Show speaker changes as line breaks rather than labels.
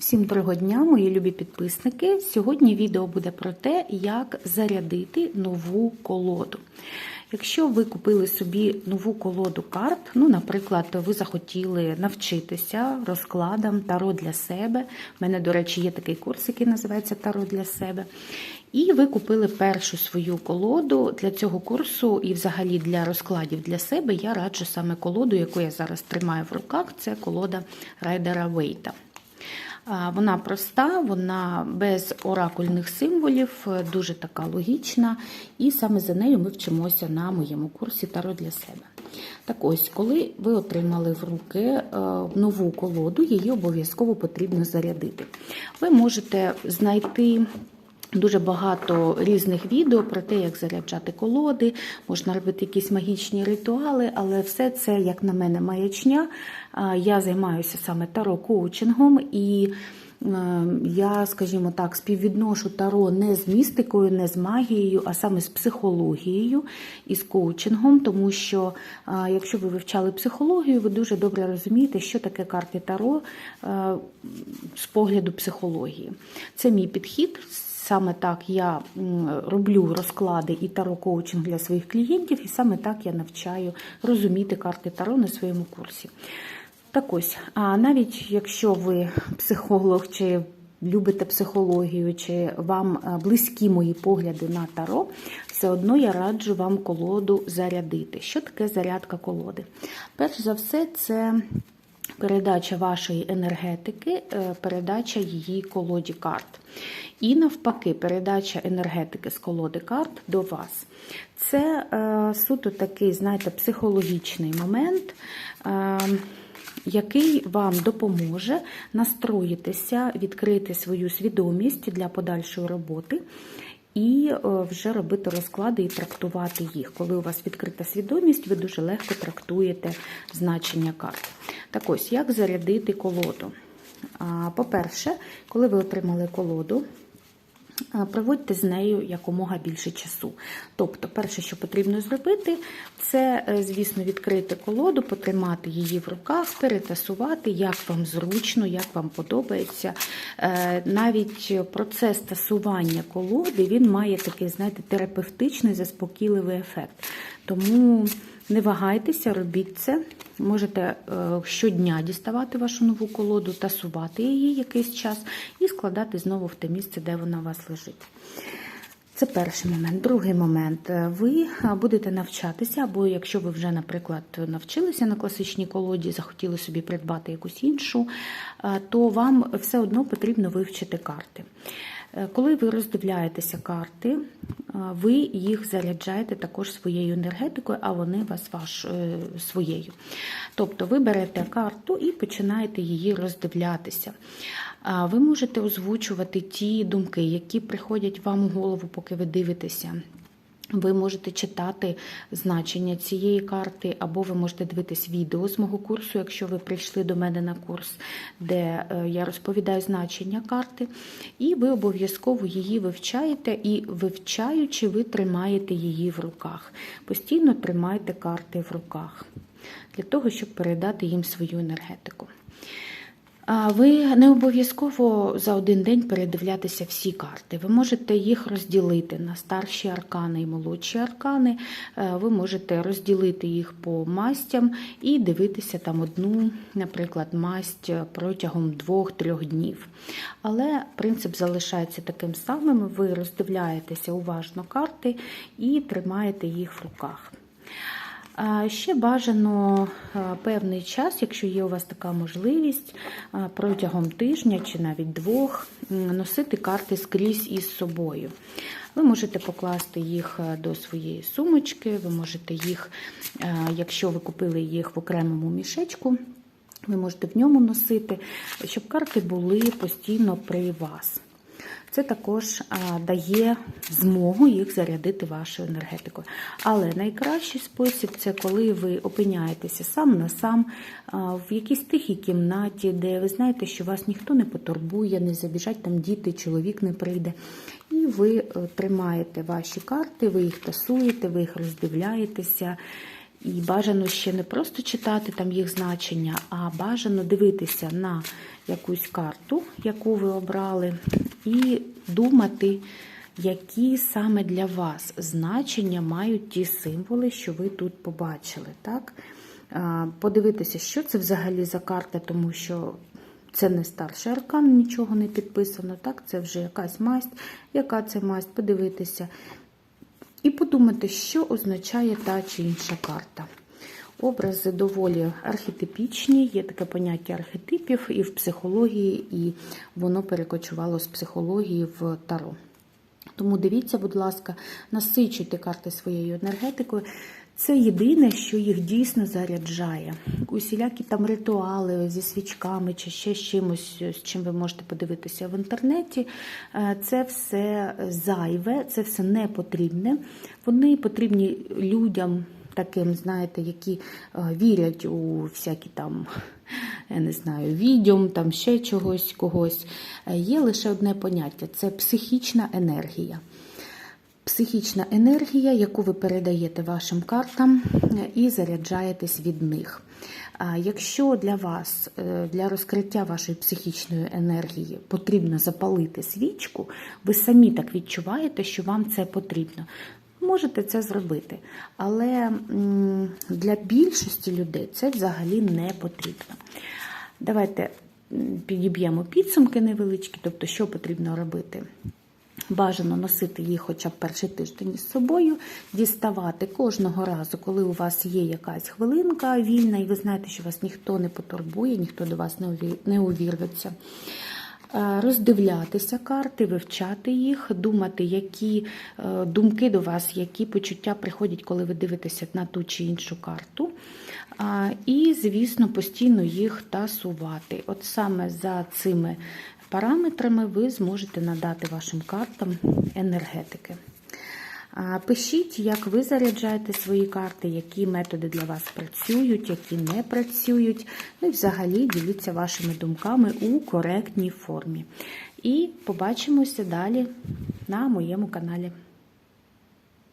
Всім доброго дня, мої любі підписники. Сьогодні відео буде про те, як зарядити нову колоду. Якщо ви купили собі нову колоду карт, ну, наприклад, ви захотіли навчитися розкладам таро для себе. У мене, до речі, є такий курс, який називається Таро для себе. І ви купили першу свою колоду для цього курсу, і взагалі для розкладів для себе я раджу саме колоду, яку я зараз тримаю в руках. Це колода Райдера Вейта. Вона проста, вона без оракульних символів, дуже така логічна, і саме за нею ми вчимося на моєму курсі Таро для себе. Так ось, коли ви отримали в руки нову колоду, її обов'язково потрібно зарядити. Ви можете знайти. Дуже багато різних відео про те, як заряджати колоди, можна робити якісь магічні ритуали, але все це, як на мене, маячня. Я займаюся саме таро-коучингом і. Я, скажімо так, співвідношу таро не з містикою, не з магією, а саме з психологією і з коучингом, тому що якщо ви вивчали психологію, ви дуже добре розумієте, що таке карти таро з погляду психології. Це мій підхід. Саме так я роблю розклади і таро-коучинг для своїх клієнтів, і саме так я навчаю розуміти карти таро на своєму курсі. Так ось, а навіть якщо ви психолог, чи любите психологію, чи вам близькі мої погляди на таро, все одно я раджу вам колоду зарядити. Що таке зарядка колоди? Перш за все, це передача вашої енергетики, передача її колоді карт. І навпаки, передача енергетики з колоди карт до вас. Це е, суто такий, знаєте, психологічний момент, е, який вам допоможе настроїтися, відкрити свою свідомість для подальшої роботи. І вже робити розклади і трактувати їх. Коли у вас відкрита свідомість, ви дуже легко трактуєте значення карт. Так ось, як зарядити колоду? По-перше, коли ви отримали колоду, проводьте з нею якомога більше часу. Тобто, перше, що потрібно зробити, це, звісно, відкрити колоду, потримати її в руках, перетасувати, як вам зручно, як вам подобається. Навіть процес тасування колоди він має такий, знаєте, терапевтичний, заспокійливий ефект. Тому не вагайтеся, робіть це. Можете щодня діставати вашу нову колоду, тасувати її якийсь час і складати знову в те місце, де вона у вас лежить. Це перший момент. Другий момент. Ви будете навчатися, або якщо ви вже, наприклад, навчилися на класичній колоді, захотіли собі придбати якусь іншу, то вам все одно потрібно вивчити карти. Коли ви роздивляєтеся карти, ви їх заряджаєте також своєю енергетикою, а вони вас ваш, своєю. Тобто ви берете карту і починаєте її роздивлятися. Ви можете озвучувати ті думки, які приходять вам у голову, поки ви дивитеся. Ви можете читати значення цієї карти, або ви можете дивитись відео з мого курсу, якщо ви прийшли до мене на курс, де я розповідаю значення карти, і ви обов'язково її вивчаєте, і вивчаючи, ви тримаєте її в руках. Постійно тримайте карти в руках для того, щоб передати їм свою енергетику. Ви не обов'язково за один день передивлятися всі карти. Ви можете їх розділити на старші аркани і молодші аркани. Ви можете розділити їх по мастям і дивитися там одну, наприклад, масть протягом двох-трьох днів. Але принцип залишається таким самим: ви роздивляєтеся уважно карти і тримаєте їх в руках. Ще бажано певний час, якщо є у вас така можливість, протягом тижня чи навіть двох носити карти скрізь із собою. Ви можете покласти їх до своєї сумочки, ви можете їх, якщо ви купили їх в окремому мішечку, ви можете в ньому носити, щоб карти були постійно при вас. Це також дає змогу їх зарядити вашою енергетикою. Але найкращий спосіб це коли ви опиняєтеся сам на сам в якійсь тихій кімнаті, де ви знаєте, що вас ніхто не потурбує, не забіжать там діти, чоловік не прийде. І ви тримаєте ваші карти, ви їх тасуєте, ви їх роздивляєтеся. І бажано ще не просто читати там їх значення, а бажано дивитися на якусь карту, яку ви обрали, і думати, які саме для вас значення мають ті символи, що ви тут побачили. Так? Подивитися, що це взагалі за карта, тому що це не старший аркан, нічого не підписано. Так? Це вже якась масть, яка це масть, подивитися. І подумати, що означає та чи інша карта. Образи доволі архетипічні, є таке поняття архетипів і в психології, і воно перекочувало з психології в таро. Тому дивіться, будь ласка, насичуйте карти своєю енергетикою. Це єдине, що їх дійсно заряджає. Усілякі там ритуали зі свічками чи ще з чимось, з чим ви можете подивитися в інтернеті. е, Це все зайве, це все не потрібне. Вони потрібні людям, таким, знаєте, які е, вірять у всякі там, я не знаю, відьом, там ще чогось, когось. Е, Є лише одне поняття це психічна енергія психічна енергія, яку ви передаєте вашим картам е, і заряджаєтесь від них. Якщо для вас, для розкриття вашої психічної енергії потрібно запалити свічку, ви самі так відчуваєте, що вам це потрібно. Можете це зробити, але для більшості людей це взагалі не потрібно. Давайте підіб'ємо підсумки невеличкі, тобто, що потрібно робити. Бажано носити їх хоча б перший тиждень із собою, діставати кожного разу, коли у вас є якась хвилинка вільна, і ви знаєте, що вас ніхто не потурбує, ніхто до вас не увірветься. Е, Роздивлятися карти, вивчати їх, думати, які е, думки до вас, які почуття приходять, коли ви дивитеся на ту чи іншу карту. І, звісно, постійно їх тасувати. От саме за цими параметрами ви зможете надати вашим картам енергетики. Пишіть, як ви заряджаєте свої карти, які методи для вас працюють, які не працюють. Ну і взагалі діліться вашими думками у коректній формі. І побачимося далі на моєму каналі.